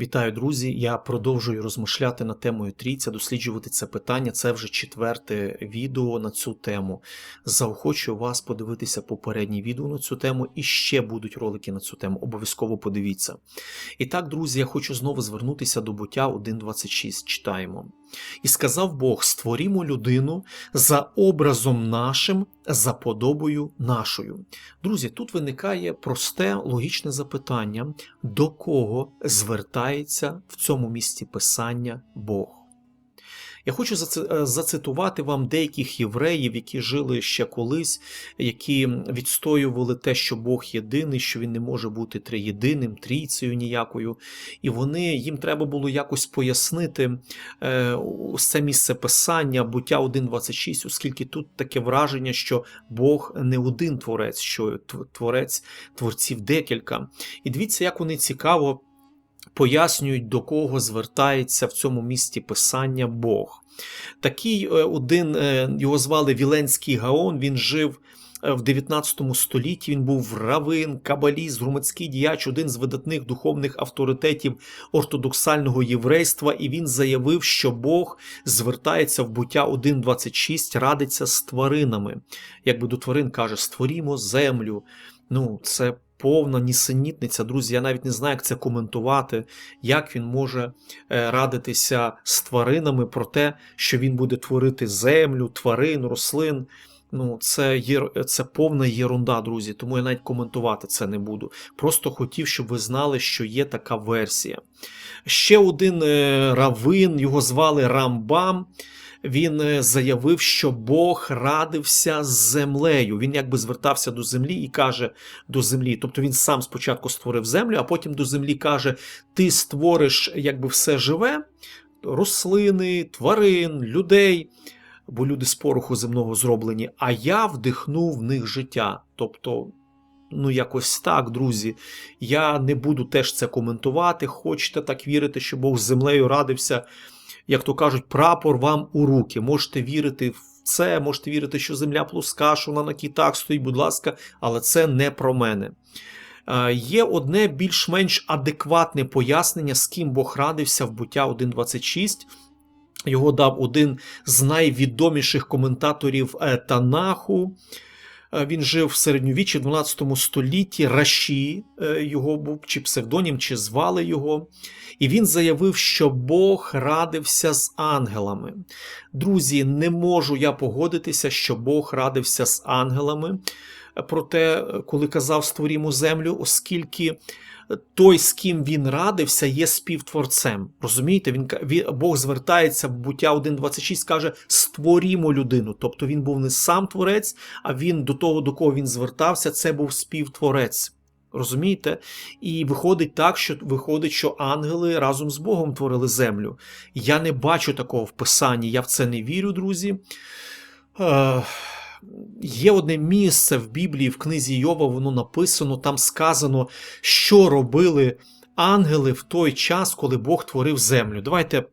Вітаю, друзі! Я продовжую розмишляти на темою трійця, досліджувати це питання. Це вже четверте відео на цю тему. Заохочую вас подивитися попередні відео на цю тему, і ще будуть ролики на цю тему. Обов'язково подивіться. І так, друзі, я хочу знову звернутися до буття 1.26. Читаємо. І сказав Бог: створімо людину за образом нашим, за подобою нашою. Друзі, тут виникає просте логічне запитання, до кого звертається в цьому місці писання Бог. Я хочу е, зацитувати вам деяких євреїв, які жили ще колись, які відстоювали те, що Бог єдиний, що він не може бути триєдиним, трійцею ніякою. І вони їм треба було якось пояснити це місце писання, буття 1.26, оскільки тут таке враження, що Бог не один творець, що творець творців декілька. І дивіться, як вони цікаво пояснюють, до кого звертається в цьому місті писання Бог. Такий е, один, е, його звали Віленський Гаон, він жив е, в 19 столітті, він був равин, кабаліст, громадський діяч, один з видатних духовних авторитетів ортодоксального єврейства, і він заявив, що Бог звертається в буття 1.26, радиться з тваринами. Якби до тварин каже, створімо землю. Ну, це повна нісенітниця, друзі. Я навіть не знаю, як це коментувати, як він може е, радитися з тваринами про те, що він буде творити землю, тварин, рослин. Ну, це є, це повна єрунда, друзі, тому я навіть коментувати це не буду. Просто хотів, щоб ви знали, що є така версія. Ще один е, равин, його звали Рамбам. Він е, заявив, що Бог радився з землею. Він якби звертався до землі і каже до землі. Тобто він сам спочатку створив землю, а потім до землі каже: Ти створиш якби все живе, рослини, тварин, людей. Бо люди з пороху земного зроблені, а я вдихну в них життя. Тобто, ну якось так, друзі. Я не буду теж це коментувати. Хочете так вірити, що Бог з землею радився, як то кажуть, прапор вам у руки. Можете вірити в це, можете вірити, що земля плоска, що вона на кітах стоїть, будь ласка, але це не про мене. Е, Є одне більш-менш адекватне пояснення, з ким Бог радився в буття 1.26. Його дав один з найвідоміших коментаторів е, Танаху. Е, Він жив в середньовіччі 12 столітті. Раші е, його був, чи псевдонім, чи звали його. І він заявив, що Бог радився з ангелами. Друзі, не можу я погодитися, що Бог радився з ангелами. Е, Проте, е, коли казав створімо землю, оскільки той, з ким він радився, є співтворцем. Розумієте, він, він Бог звертається в буття 1.26, каже: створімо людину. Тобто він був не сам творець, а він до того, до кого він звертався, це був співтворець. Розумієте? І виходить так, що виходить, що ангели разом з Богом творили землю. Я не бачу такого в писанні, я в це не вірю, друзі. Е, Є одне місце в Біблії, в книзі Йова, воно написано, там сказано, що робили ангели в той час, коли Бог творив землю. Давайте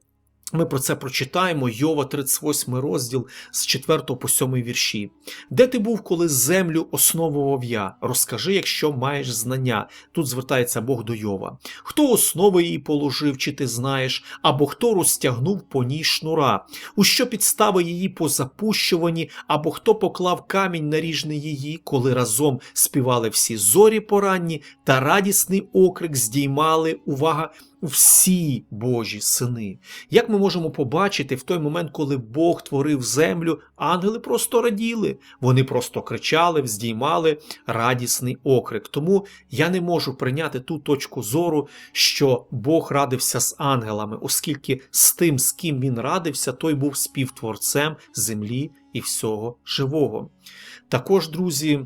ми про це прочитаємо. Йова, 38 розділ з 4 по 7 вірші. Де ти був, коли землю основував я? Розкажи, якщо маєш знання. Тут звертається Бог до Йова. Хто основи її положив, чи ти знаєш, або хто розтягнув по ній шнура? У що підстави її по запущуванні, або хто поклав камінь наріжний її, коли разом співали всі зорі поранні, та радісний окрик здіймали, увага, всі Божі сини. Як ми можемо побачити в той момент, коли Бог творив землю, ангели просто раділи, вони просто кричали, вздіймали радісний окрик. Тому я не можу прийняти ту точку зору, що Бог радився з ангелами, оскільки з тим, з ким він радився, той був співтворцем землі і всього живого. Також, друзі.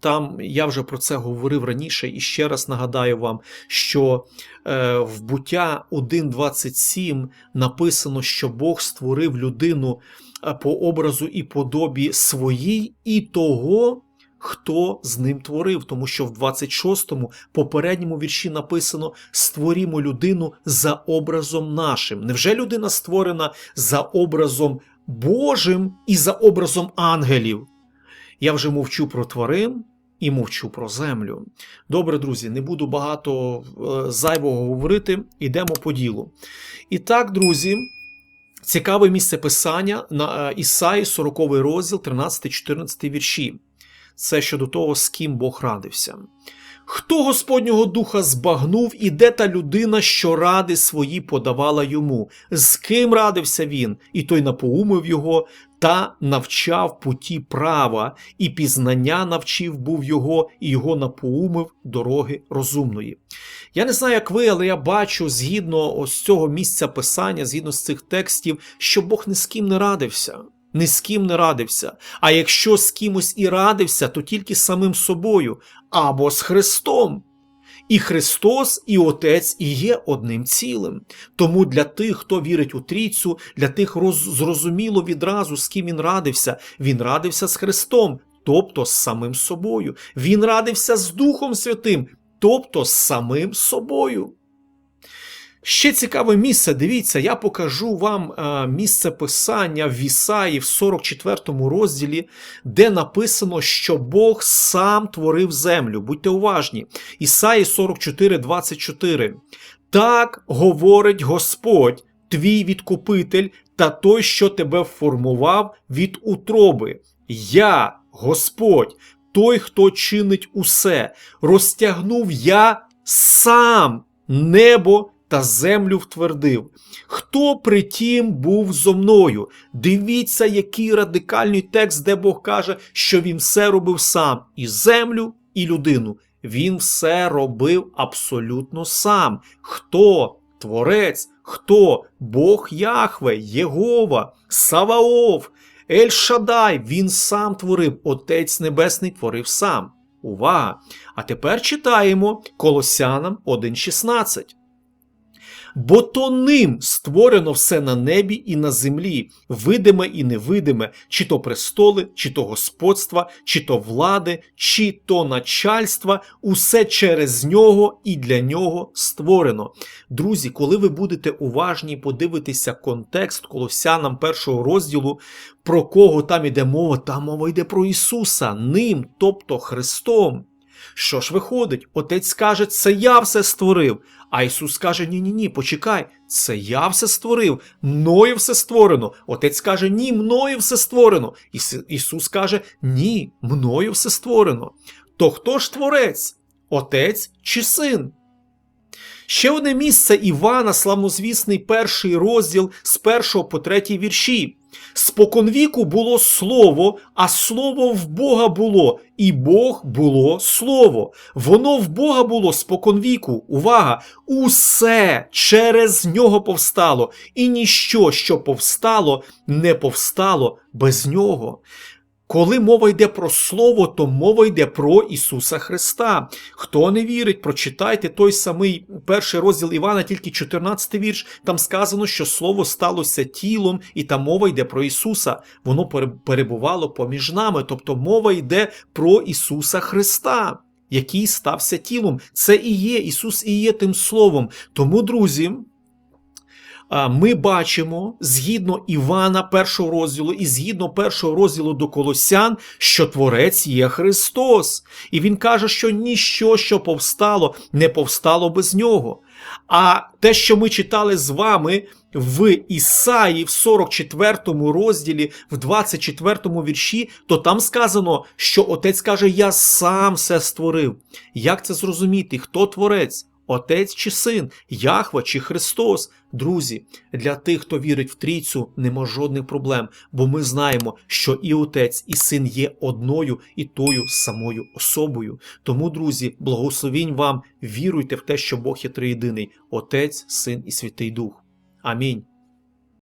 Там я вже про це говорив раніше і ще раз нагадаю вам, що е, в буття 1.27 написано, що Бог створив людину е, по образу і подобі своїй і того, хто з ним творив. Тому що в 26-му попередньому вірші написано: створімо людину за образом нашим. Невже людина створена за образом Божим і за образом ангелів? Я вже мовчу про тварин. і мовчу про землю. Добре, друзі, не буду багато е, зайвого говорити, йдемо по ділу. І так, друзі. Цікаве місце писання на е, Ісаї, 40 розділ, 13-14 вірші. Це щодо того, з ким Бог радився. Хто Господнього духа збагнув, і де та людина, що ради свої подавала йому, з ким радився він, і той напоумив його та навчав путі права, і пізнання навчив був його, і його напоумив дороги розумної. Я не знаю, як ви, але я бачу згідно ось цього місця писання, згідно з цих текстів, що Бог ні з ким не радився. Ні з ким не радився. А якщо з кимось і радився, то тільки з самим собою або з Христом. І Христос, і Отець і є одним цілим. Тому для тих, хто вірить у трійцю, для тих роз... зрозуміло відразу, з ким він радився. Він радився з Христом, тобто з самим собою. Він радився з Духом Святим, тобто з самим собою. Ще цікаве місце. Дивіться, я покажу вам е, місце писання в Ісаї в 44 розділі, де написано, що Бог сам творив землю. Будьте уважні. Ісаї 44, 24. Так говорить Господь, твій відкупитель, та той, що тебе формував від утроби. Я, Господь, той, хто чинить усе, розтягнув я сам небо та землю втвердив. Хто притім був зо мною? Дивіться, який радикальний текст, де Бог каже, що він все робив сам і землю, і людину. Він все робив абсолютно сам. Хто? Творець, хто? Бог Яхве, Єгова, Саваоф, Ель Шадай, він сам творив, Отець Небесний творив сам. Увага! А тепер читаємо Колосянам 1.16 бо то ним створено все на небі і на землі, видиме і невидиме, чи то престоли, чи то господства, чи то влади, чи то начальства, усе через нього і для нього створено. Друзі, коли ви будете уважні подивитися контекст колосянам першого розділу, про кого там іде мова, там мова йде про Ісуса, ним, тобто Христом. Що ж виходить? Отець каже, це я все створив. А Ісус каже: Ні, ні, ні, почекай, це я все створив, мною все створено. Отець каже, ні, мною все створено. Іс Ісус каже, ні, мною все створено. То хто ж творець? Отець чи син? Ще одне місце Івана, славнозвісний перший розділ з першого по третій вірші. Споконвіку було слово, а слово в Бога було, і Бог було слово. Воно в Бога було споконвіку. Увага! Усе через нього повстало, і ніщо, що повстало, не повстало без нього. Коли мова йде про Слово, то мова йде про Ісуса Христа. Хто не вірить, прочитайте той самий перший розділ Івана, тільки 14 вірш. Там сказано, що Слово сталося тілом, і там мова йде про Ісуса. Воно перебувало поміж нами. Тобто мова йде про Ісуса Христа, який стався тілом. Це і є Ісус і є тим Словом. Тому, друзі ми бачимо згідно Івана першого розділу і згідно першого розділу до Колосян, що Творець є Христос. І Він каже, що ніщо, що повстало, не повстало без нього. А те, що ми читали з вами в Ісаї, в 44 розділі, в 24 вірші, то там сказано, що Отець каже: Я сам все створив. Як це зрозуміти? Хто творець? Отець чи син, Яхва чи Христос. Друзі, для тих, хто вірить в трійцю, нема жодних проблем, бо ми знаємо, що і отець, і син є одною і тою самою особою. Тому, друзі, благословінь вам, віруйте в те, що Бог є триєдиний Отець, Син і Святий Дух. Амінь.